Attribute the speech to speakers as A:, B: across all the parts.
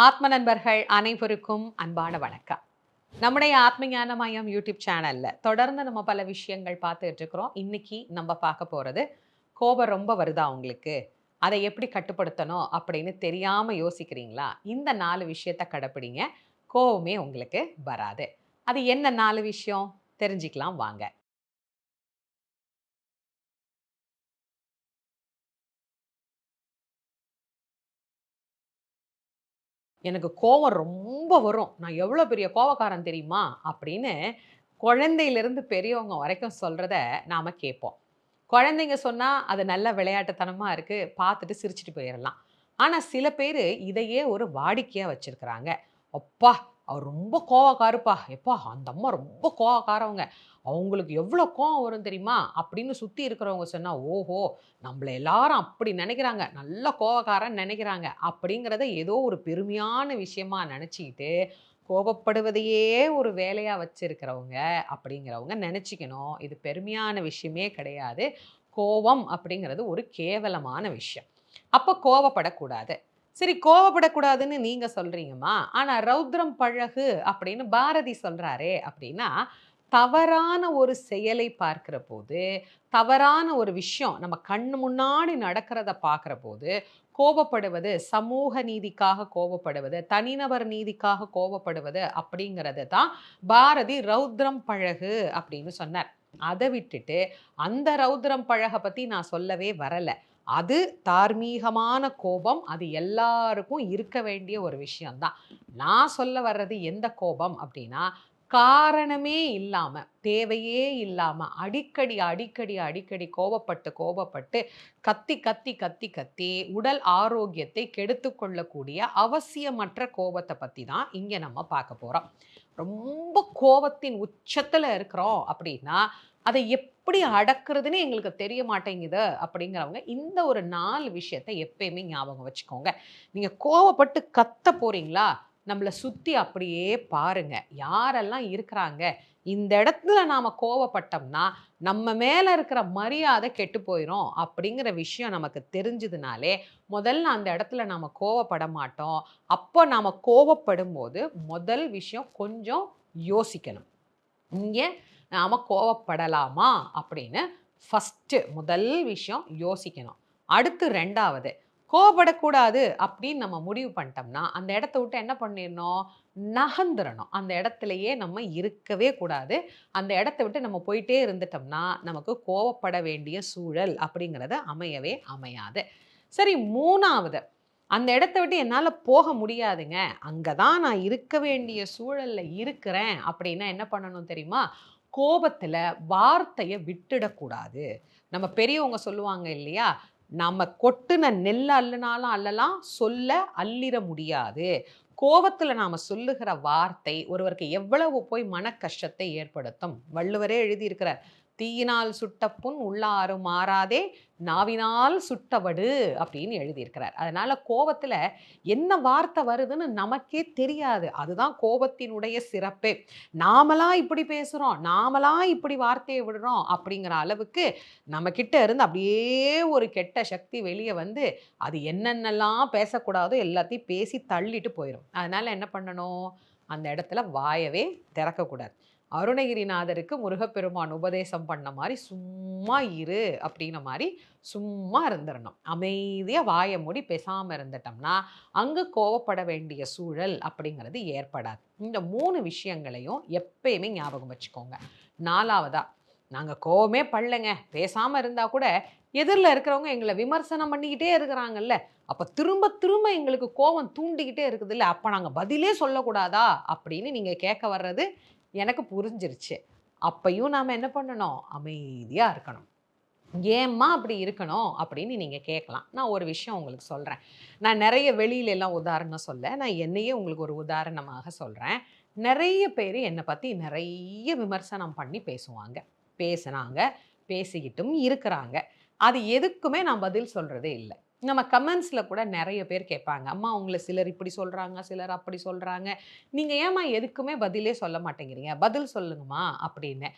A: ஆத்ம நண்பர்கள் அனைவருக்கும் அன்பான வணக்கம். நம்முடைய ஆத்மஞான மயம் மையம் யூடியூப் சேனலில் தொடர்ந்து நம்ம பல விஷயங்கள் பார்த்துட்டு இருக்கிறோம். இன்னைக்கு நம்ம பார்க்க போகிறது கோபம் ரொம்ப வருதா உங்களுக்கு? அதை எப்படி கட்டுப்படுத்தணும் அப்படின்னு தெரியாமல் யோசிக்கிறீங்களா? இந்த நாலு விஷயத்த கடைப்பிடிங்க. கோபமே உங்களுக்கு வராது. அது என்ன நாலு விஷயம்? தெரிஞ்சுக்கலாம் வாங்க. எனக்கு கோவம் ரொம்ப வரும். நான் எவ்வளோ பெரிய கோவக்காரன் தெரியுமா? அப்படின்னு குழந்தையிலிருந்து பெரியவங்க வரைக்கும் சொல்கிறத நாம் கேட்போம். குழந்தைங்க சொன்னால் அது நல்ல விளையாட்டுத்தனமாக இருக்குது பார்த்துட்டு சிரிச்சிட்டு போயிடலாம் ஆனால் சில பேர் இதையே ஒரு வாடிக்கையாக வச்சுருக்கிறாங்க. அப்பா அவர் ரொம்ப கோவக்காருப்பா எப்பா அந்த அம்மா ரொம்ப கோவக்காரவங்க. அவங்களுக்கு எவ்வளோ கோவம் வரும் தெரியுமா? அப்படின்னு சுற்றி இருக்கிறவங்க சொன்னால் ஓஹோ நம்மளை எல்லாரும் அப்படி நினைக்கிறாங்க. நல்ல கோவக்காரன் நினைக்கிறாங்க. அப்படிங்கிறத ஏதோ ஒரு பெருமையான விஷயமா நினச்சிக்கிட்டு கோபப்படுவதையே ஒரு வேலையாக வச்சுருக்கிறவங்க அப்படிங்கிறவங்க நினச்சிக்கணும். இது பெருமையான விஷயமே கிடையாது. கோபம் அப்படிங்கிறது ஒரு கேவலமான விஷயம். அப்போ கோவப்படக்கூடாது. சரி கோவப்படக்கூடாதுன்னு நீங்க சொல்றீங்கம்மா. ஆனா ரௌத்ரம் பழகு அப்படின்னு பாரதி சொல்றாரே அப்படின்னா தவறான ஒரு செயலை பார்க்கிற போது தவறான ஒரு விஷயம் நம்ம கண் முன்னாடி நடக்கிறத பார்க்குற போது கோபப்படுவது சமூக நீதிக்காக கோபப்படுவது தனிநபர் நீதிக்காக கோபப்படுவது அப்படிங்கிறது தான் பாரதி ரௌத்ரம் பழகு அப்படின்னு சொன்னார். அதை விட்டுட்டு அந்த ரௌத்ரம் பழகை பற்றி நான் சொல்லவே வரலை. அது தார்மீகமான கோபம் அது எல்லாருக்கும் இருக்க வேண்டிய ஒரு விஷயம்தான். நான் சொல்ல வர்றது எந்த கோபம் அப்படின்னா காரணமே இல்லாமல் தேவையே இல்லாமல் அடிக்கடி அடிக்கடி அடிக்கடி கோபப்பட்டு கோபப்பட்டு கத்தி கத்தி கத்தி கத்தி உடல் ஆரோக்கியத்தை கெடுத்து கொள்ளக்கூடிய அவசியமற்ற கோபத்தை பற்றி தான் இங்கே நம்ம பார்க்க போகிறோம் ரொம்ப கோபத்தின் உச்சத்தில் இருக்கிறோம் அப்படின்னா அதை எப்படி அடக்குறதுன்னு எங்களுக்கு தெரிய மாட்டேங்குது அப்படிங்கிறவங்க இந்த ஒரு நாலு விஷயத்தை எப்பயுமே ஞாபகம் வச்சுக்கோங்க. நீங்கள் கோவப்பட்டு கத்த போகிறீங்களா நம்மளை சுற்றி அப்படியே பாருங்க. யாரெல்லாம் இருக்கிறாங்க? இந்த இடத்துல நாம் கோவப்பட்டோம்னா நம்ம மேலே இருக்கிற மரியாதை கெட்டு போயிடும் அப்படிங்கிற விஷயம் நமக்கு தெரிஞ்சதுனாலே முதல்ல அந்த இடத்துல நாம் கோவப்பட மாட்டோம். அப்போ நாம் கோவப்படும் போது முதல் விஷயம் கொஞ்சம் யோசிக்கணும். இங்கே நாம் கோவப்படலாமா அப்படின்னு ஃபஸ்ட்டு முதல் விஷயம் யோசிக்கணும். அடுத்து ரெண்டாவது கோவப்படக்கூடாது அப்படின்னு நம்ம முடிவு பண்ணிட்டோம்னா அந்த இடத்த விட்டு என்ன பண்ணிடணும்? நகர்ந்துடணும். அந்த இடத்துலையே நம்ம இருக்கவே கூடாது. அந்த இடத்த விட்டு நம்ம போயிட்டே இருந்துட்டோம்னா நமக்கு கோவப்பட வேண்டிய சூழல் அப்படிங்கிறது அமையவே அமையாது. சரி மூணாவது அந்த இடத்த விட்டு என்னால் போக முடியாதுங்க. அங்கே தான் நான் இருக்க வேண்டிய சூழலில் இருக்கிறேன் அப்படின்னா என்ன பண்ணணும் தெரியுமா? கோபத்தில் வார்த்தையை விட்டுடக்கூடாது. நம்ம பெரியவங்க சொல்லுவாங்க இல்லையா? நம்ம கொட்டுன நெல் அல்லனாலும் அல்லலாம் சொல்ல அல்லிட முடியாது. கோபத்தில் நாம் சொல்லுகிற வார்த்தை ஒருவருக்கு எவ்வளவு போய் மன கஷ்டத்தை ஏற்படுத்தும்? வள்ளுவரே எழுதியிருக்கிறார் தீயினால் சுட்ட புண் உள்ளாறு மாறாதே நாவினால் சுட்டவடு அப்படின்னு எழுதியிருக்கிறார். அதனால் கோபத்தில் என்ன வார்த்தை வருதுன்னு நமக்கே தெரியாது. அதுதான் கோபத்தினுடைய சிறப்பே. நாமலாம் இப்படி பேசுகிறோம் நாமலாம் இப்படி வார்த்தையை விடுறோம் அப்படிங்கிற அளவுக்கு நம்ம இருந்து அப்படியே ஒரு கெட்ட சக்தி வெளியே வந்து அது என்னென்னலாம் பேசக்கூடாதோ எல்லாத்தையும் பேசி தள்ளிட்டு போயிடும் அதனால் என்ன பண்ணணும்? அந்த இடத்துல வாயவே திறக்கக்கூடாது. அருணகிரிநாதருக்கு முருகப்பெருமான் உபதேசம் பண்ண மாதிரி சும்மா இரு அப்படின்ன மாதிரி சும்மா இருந்துடணும் அமைதியாக வாயை மூடி பேசாமல் இருந்துட்டோம்னா அங்கே கோவப்பட வேண்டிய சூழல் அப்படிங்கிறது ஏற்படாது. இந்த மூணு விஷயங்களையும் எப்பயுமே ஞாபகம் வச்சுக்கோங்க. நாலாவதா நாங்கள் கோவமே படலைங்க. பேசாமல் இருந்தால் கூட எதிரில் இருக்கிறவங்க எங்களை விமர்சனம் பண்ணிக்கிட்டே இருக்கிறாங்கல்ல. அப்போ திரும்ப திரும்ப எங்களுக்கு கோவம் தூண்டிக்கிட்டே இருக்குதுல்ல. அப்போ நாங்கள் பதிலே சொல்லக்கூடாதா அப்படின்னு நீங்கள் கேட்க வர்றது எனக்கு புரிஞ்சிருச்சு. அப்பையும் நாம் என்ன பண்ணணும்? அமைதியாக இருக்கணும். ஏம்மா அப்படி இருக்கணும்? அப்படின்னு நீங்கள் கேட்கலாம். நான் ஒரு விஷயம் உங்களுக்கு சொல்கிறேன் நான் நிறைய வெளியில எல்லாம் உதாரணம் சொல்ல நான் என்னையே உங்களுக்கு ஒரு உதாரணமாக சொல்கிறேன் நிறைய பேர் என்னை பற்றி நிறைய விமர்சனம் பண்ணி பேசுவாங்க. பேசுனாங்க பேசிக்கிட்டும் இருக்கிறாங்க. அது எதுக்குமே நான் பதில் சொல்கிறதே இல்லை. நம்ம கமெண்ட்ஸில் கூட நிறைய பேர் கேட்பாங்க. அம்மா உங்களை சிலர் இப்படி சொல்கிறாங்க சிலர் அப்படி சொல்கிறாங்க நீங்கள் ஏம்மா எதுக்குமே பதிலே சொல்ல மாட்டேங்கிறீங்க? பதில் சொல்லுங்கம்மா அப்படின்னு.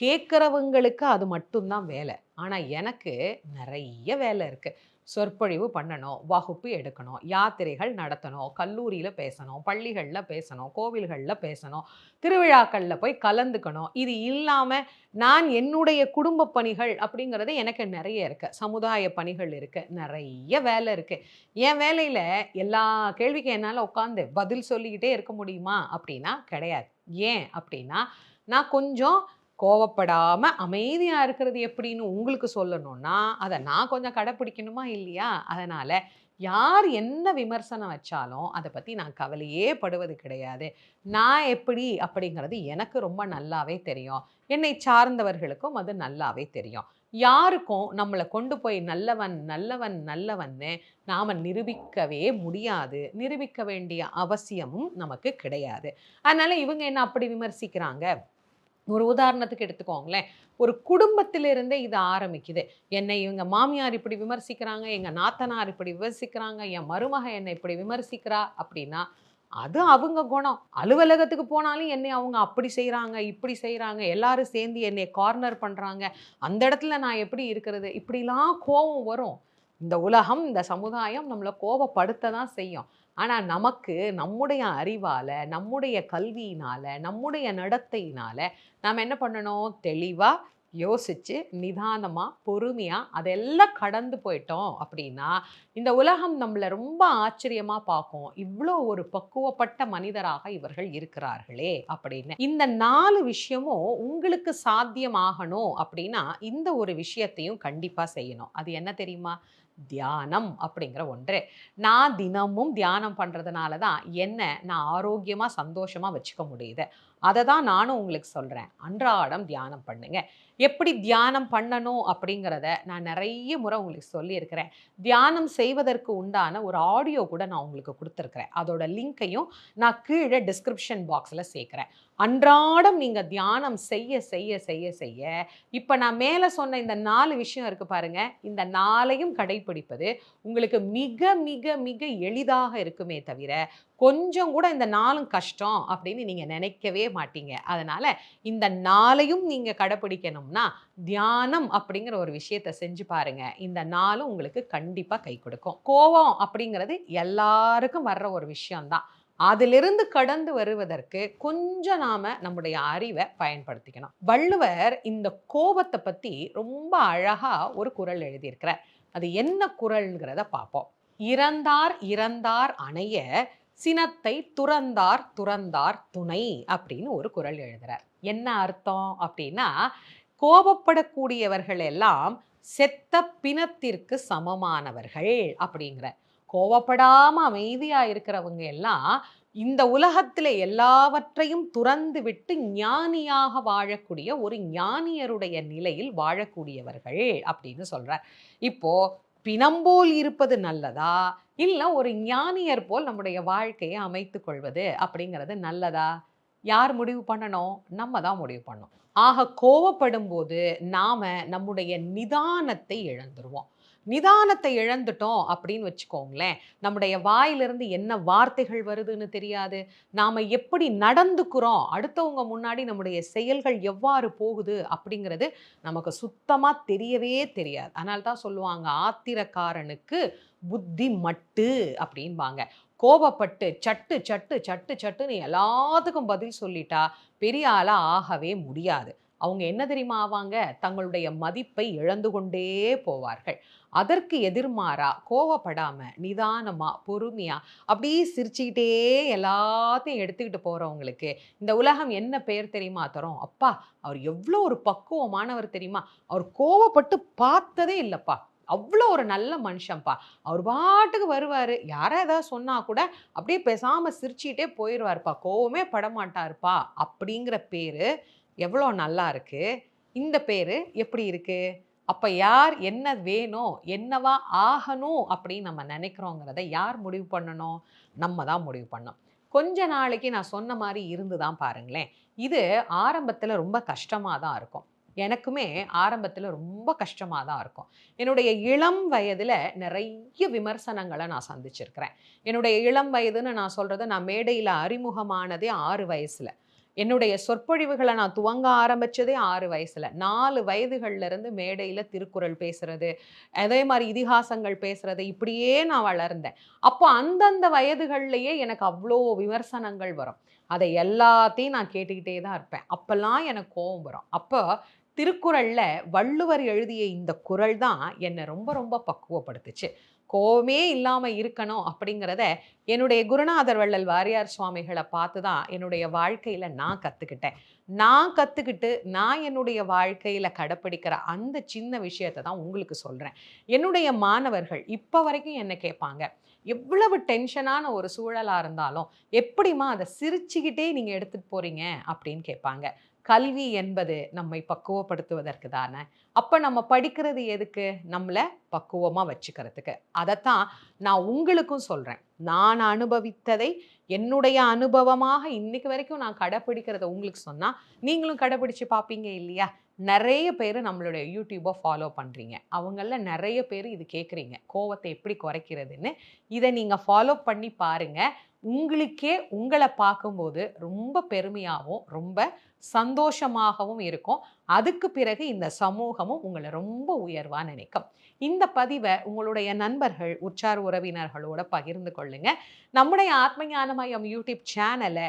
A: கேட்குறவங்களுக்கு அது மட்டும்தான் வேலை. ஆனால் எனக்கு நிறைய வேலை இருக்குது சொற்பொழிவு பண்ணணும் வகுப்பு எடுக்கணும் யாத்திரைகள் நடத்தணும் கல்லூரியில் பேசணும் பள்ளிகளில் பேசணும் கோவில்களில் பேசணும் திருவிழாக்களில் போய் கலந்துக்கணும். இது இல்லாமல் நான் என்னுடைய குடும்ப பணிகள் அப்படிங்கிறது எனக்கு நிறைய இருக்குது சமுதாய பணிகள் இருக்குது நிறைய வேலை இருக்குது என் வேலையில் எல்லா கேள்விக்கும் என்னால் உட்காந்து பதில் சொல்லிக்கிட்டே இருக்க முடியுமா அப்படின்னா கிடையாது. ஏன் அப்படின்னா நான் கொஞ்சம் கோவப்படாமல் அமைதியாக இருக்கிறது எப்படின்னு உங்களுக்கு சொல்லணும்னா, அதை நான் கொஞ்சம் கடைப்பிடிக்கணுமா இல்லையா? அதனால் யார் என்ன விமர்சனம் வச்சாலும், அதை பற்றி நான் கவலையே படுவது கிடையாது. நான் எப்படி அப்படிங்கிறது எனக்கு ரொம்ப நல்லாவே தெரியும். என்னை சார்ந்தவர்களுக்கும் அது நல்லாவே தெரியும். யாருக்கும் நம்மளை கொண்டு போய் நல்லவன், நல்லவன், நல்லவன்னு நாம் நிரூபிக்கவே முடியாது. நிரூபிக்க வேண்டிய அவசியமும் நமக்கு கிடையாது. அதனால் இவங்க என்ன அப்படி விமர்சிக்கிறாங்க? ஒரு உதாரணத்துக்கு எடுத்துக்கோங்களேன். ஒரு குடும்பத்திலிருந்தே இது ஆரம்பிக்குது. என்னை இவங்க மாமியார் இப்படி விமர்சிக்கிறாங்க எங்கள் நாத்தனார் இப்படி விமர்சிக்கிறாங்க என் மருமக என்னை இப்படி விமர்சிக்கிறா அப்படின்னா அது அவங்க குணம். அலுவலகத்துக்கு போனாலும் என்னை அவங்க அப்படி செய்கிறாங்க இப்படி செய்கிறாங்க எல்லாரும் சேர்ந்து என்னை கார்னர் பண்ணுறாங்க அந்த இடத்துல நான் எப்படி இருக்கிறது? இப்படிலாம் கோபம் வரும். இந்த உலகம் இந்த சமுதாயம் நம்மளை கோபப்படுத்த தான் செய்யும். ஆனால் நமக்கு நம்முடைய அறிவால் நம்முடைய கல்வியினால் நம்முடைய நடத்தையினால் நாம் என்ன பண்ணணும்? தெளிவாக யோசித்து நிதானமாக பொறுமையாக அதெல்லாம் கடந்து போயிட்டோம் அப்படின்னா இந்த உலகம் நம்மளை ரொம்ப ஆச்சரியமாக பார்க்கும். இவ்வளோ ஒரு பக்குவப்பட்ட மனிதராக இவர்கள் இருக்கிறார்களே அப்படின்னு. இந்த நாலு விஷயமும் உங்களுக்கு சாத்தியமாகணும் அப்படின்னா இந்த ஒரு விஷயத்தையும் கண்டிப்பாக செய்யணும். அது என்ன தெரியுமா? தியானம் அப்படிங்கிற ஒன்று. நான் தினமும் தியானம் பண்ணுறதுனால தான் என்ன நான் ஆரோக்கியமாக சந்தோஷமாக வச்சுக்க முடியுது. அதை தான் நானும் உங்களுக்கு சொல்கிறேன் அன்றாடம் தியானம் பண்ணுங்கள் எப்படி தியானம் பண்ணணும் அப்படிங்கிறத நான் நிறைய முறை உங்களுக்கு சொல்லியிருக்கிறேன். தியானம் செய்வதற்கு உண்டான ஒரு ஆடியோ கூட நான் உங்களுக்கு கொடுத்துருக்குறேன். அதோட லிங்க்கையும் நான் கீழே டிஸ்கிரிப்ஷன் பாக்ஸில் சேர்க்குறேன். அன்றாடம் நீங்கள் தியானம் செய்ய செய்ய செய்ய செய்ய இப்போ நான் மேலே சொன்ன இந்த நாலு விஷயம் இருக்குது பாருங்கள் இந்த நாளையும் கடைபிடிப்பது உங்களுக்கு மிக மிக மிக எளிதாக இருக்குமே தவிர கொஞ்சம் கூட இந்த நாளும் கஷ்டம் அப்படின்னு நீங்கள் நினைக்கவே மாட்டீங்க. அதனால் இந்த நாளையும் நீங்கள் கடைப்பிடிக்கணும்னா தியானம் அப்படிங்கிற ஒரு விஷயத்த செஞ்சு பாருங்கள் இந்த நாளும் உங்களுக்கு கண்டிப்பாக கை கொடுக்கும். கோவம் அப்படிங்கிறது எல்லாருக்கும் வர்ற ஒரு விஷயம்தான். அதிலிருந்து கடந்து வருவதற்கு கொஞ்சம் நாம நம்முடைய அறிவை பயன்படுத்திக்கணும். வள்ளுவர் இந்த கோபத்தை பத்தி ரொம்ப அழகா ஒரு குரல் எழுதியிருக்கிறார். அது என்ன குரல்ங்கிறத பார்ப்போம். இறந்தார் இறந்தார் அணைய சினத்தை துறந்தார் துறந்தார் துணை அப்படின்னு ஒரு குரல் எழுதுறார். என்ன அர்த்தம் அப்படின்னா கோபப்படக்கூடியவர்கள் எல்லாம் செத்த பிணத்திற்கு சமமானவர்கள் அப்படிங்கிற கோவப்படாம அமைதியா இருக்கிறவங்க எல்லாம் இந்த உலகத்துல எல்லாவற்றையும் துறந்து விட்டு ஞானியாக வாழக்கூடிய ஒரு ஞானியருடைய நிலையில் வாழக்கூடியவர்கள் அப்படின்னு சொல்றார். இப்போ பிணம்போல் இருப்பது நல்லதா? இல்லை ஒரு ஞானியர் போல் நம்முடைய வாழ்க்கையை அமைத்து கொள்வது அப்படிங்கிறது நல்லதா? யார் முடிவு பண்ணணும்? நம்ம தான் முடிவு பண்ணணும். ஆக கோவப்படும் போது நாம் நம்முடைய நிதானத்தை இழந்துருவோம். நிதானத்தை இழந்துட்டோம் அப்படின்னு வச்சுக்கோங்களேன். நம்முடைய வாயிலிருந்து என்ன வார்த்தைகள் வருதுன்னு தெரியாது. நாம் எப்படி நடந்துக்கிறோம்? அடுத்தவங்க முன்னாடி நம்முடைய செயல்கள் எவ்வாறு போகுது அப்படிங்கிறது நமக்கு சுத்தமாக தெரியவே தெரியாது. அதனால தான் சொல்லுவாங்க ஆத்திரக்காரனுக்கு புத்தி மட்டு அப்படின்பாங்க கோபப்பட்டு சட்டு சட்டு சட்டு சட்டுன்னு எல்லாத்துக்கும் பதில் சொல்லிட்டா பெரிய ஆளாக ஆகவே முடியாது. அவங்க என்ன தெரியுமா ஆவாங்க? தங்களுடைய மதிப்பை இழந்து கொண்டே போவார்கள். அதற்கு எதிர்மாறா கோவப்படாம நிதானமா பொறுமையா அப்படியே சிரிச்சுக்கிட்டே எல்லாத்தையும் எடுத்துக்கிட்டு போறவங்களுக்கு இந்த உலகம் என்ன பெயர் தெரியுமா தரும்? அப்பா அவர் எவ்வளோ ஒரு பக்குவமானவர் தெரியுமா? அவர் கோவப்பட்டு பார்த்ததே இல்லைப்பா. அவ்வளோ ஒரு நல்ல மனுஷன்ப்பா. அவர் பாட்டுக்கு வருவார். யாரா ஏதாவது சொன்னா கூட அப்படியே பேசாமல் சிரிச்சுக்கிட்டே போயிடுவார்ப்பா கோவமே படமாட்டாருப்பா. அப்படிங்கிற பேர் எவ்வளோ நல்லா இருக்குது இந்த பேர் எப்படி இருக்குது அப்போ யார் என்ன வேணும் என்னவா ஆகணும் அப்படின்னு நம்ம நினைக்கிறோங்கிறத யார் முடிவு பண்ணணும் நம்ம தான் முடிவு பண்ணோம் கொஞ்ச நாளைக்கு நான் சொன்ன மாதிரி இருந்து தான் பாருங்களேன். இது ஆரம்பத்தில் ரொம்ப கஷ்டமாக தான் இருக்கும். எனக்குமே ஆரம்பத்தில் ரொம்ப கஷ்டமாக தான் இருக்கும். என்னுடைய இளம் வயதில் நிறைய விமர்சனங்களை நான் சந்திச்சிருக்கிறேன். என்னுடைய இளம் வயதுன்னு நான் சொல்கிறது நான் மேடையில் அறிமுகமானதே ஆறு வயசில். என்னுடைய சொற்பொழிவுகளை நான் துவங்க ஆரம்பிச்சதே ஆறு வயசில். நாலு வயதுகள்லேருந்து இருந்து திருக்குறள் பேசுகிறது அதே மாதிரி இதிகாசங்கள் பேசுகிறது இப்படியே நான் வளர்ந்தேன். அப்போ அந்தந்த வயதுகள்லையே எனக்கு அவ்வளோ விமர்சனங்கள் வரும். அதை எல்லாத்தையும் நான் கேட்டுக்கிட்டே தான் இருப்பேன். அப்போல்லாம் எனக்கு கோபம் வரும். அப்போ திருக்குறளில் வள்ளுவர் எழுதிய இந்த குரல் தான் என்னை ரொம்ப ரொம்ப பக்குவப்படுத்துச்சு. கோவமே இல்லாமல் இருக்கணும் அப்படிங்கிறத என்னுடைய குருநாதர் வள்ளல் வாரியார் சுவாமிகளை பார்த்து தான் என்னுடைய வாழ்க்கையில் நான் கற்றுக்கிட்டேன் நான் கற்றுக்கிட்டு நான் என்னுடைய வாழ்க்கையில் கடைப்பிடிக்கிற அந்த சின்ன விஷயத்தை தான் உங்களுக்கு சொல்கிறேன் என்னுடைய மாணவர்கள் இப்போ வரைக்கும் என்னை கேட்பாங்க? எவ்வளவு டென்ஷனான ஒரு சூழலாக இருந்தாலும் எப்படிம்மா அதை சிரிச்சுக்கிட்டே நீங்கள் எடுத்துகிட்டு போகிறீங்க அப்படின்னு கேட்பாங்க. கல்வி என்பது நம்மை பக்குவப்படுத்துவதற்கு தானே. அப்போ நம்ம படிக்கிறது எதுக்கு? நம்மளை பக்குவமாக வச்சுக்கிறதுக்கு. அதைத்தான் நான் உங்களுக்கும் சொல்கிறேன் நான் அனுபவித்ததை என்னுடைய அனுபவமாக இன்னைக்கு வரைக்கும் நான் கடைப்பிடிக்கிறத உங்களுக்கு சொன்னால் நீங்களும் கடைப்பிடிச்சு பார்ப்பீங்க இல்லையா? நிறைய பேர் நம்மளுடைய யூடியூப்பை ஃபாலோ பண்ணுறீங்க அவங்கள நிறைய பேர் இது கேட்குறீங்க கோவத்தை எப்படி குறைக்கிறதுன்னு. இதை நீங்கள் ஃபாலோ பண்ணி பாருங்கள் உங்களுக்கே உங்களை பார்க்கும்போது ரொம்ப பெருமையாகவும் ரொம்ப சந்தோஷமாகவும் இருக்கும். அதுக்கு பிறகு இந்த சமூகமும் உங்களை ரொம்ப உயர்வாக நினைக்கும். இந்த பதிவை உங்களுடைய நண்பர்கள் உற்றார் உறவினர்களோட பகிர்ந்து கொள்ளுங்க. நம்முடைய ஆத்ம ஞானமயம் யூடியூப் சேனலை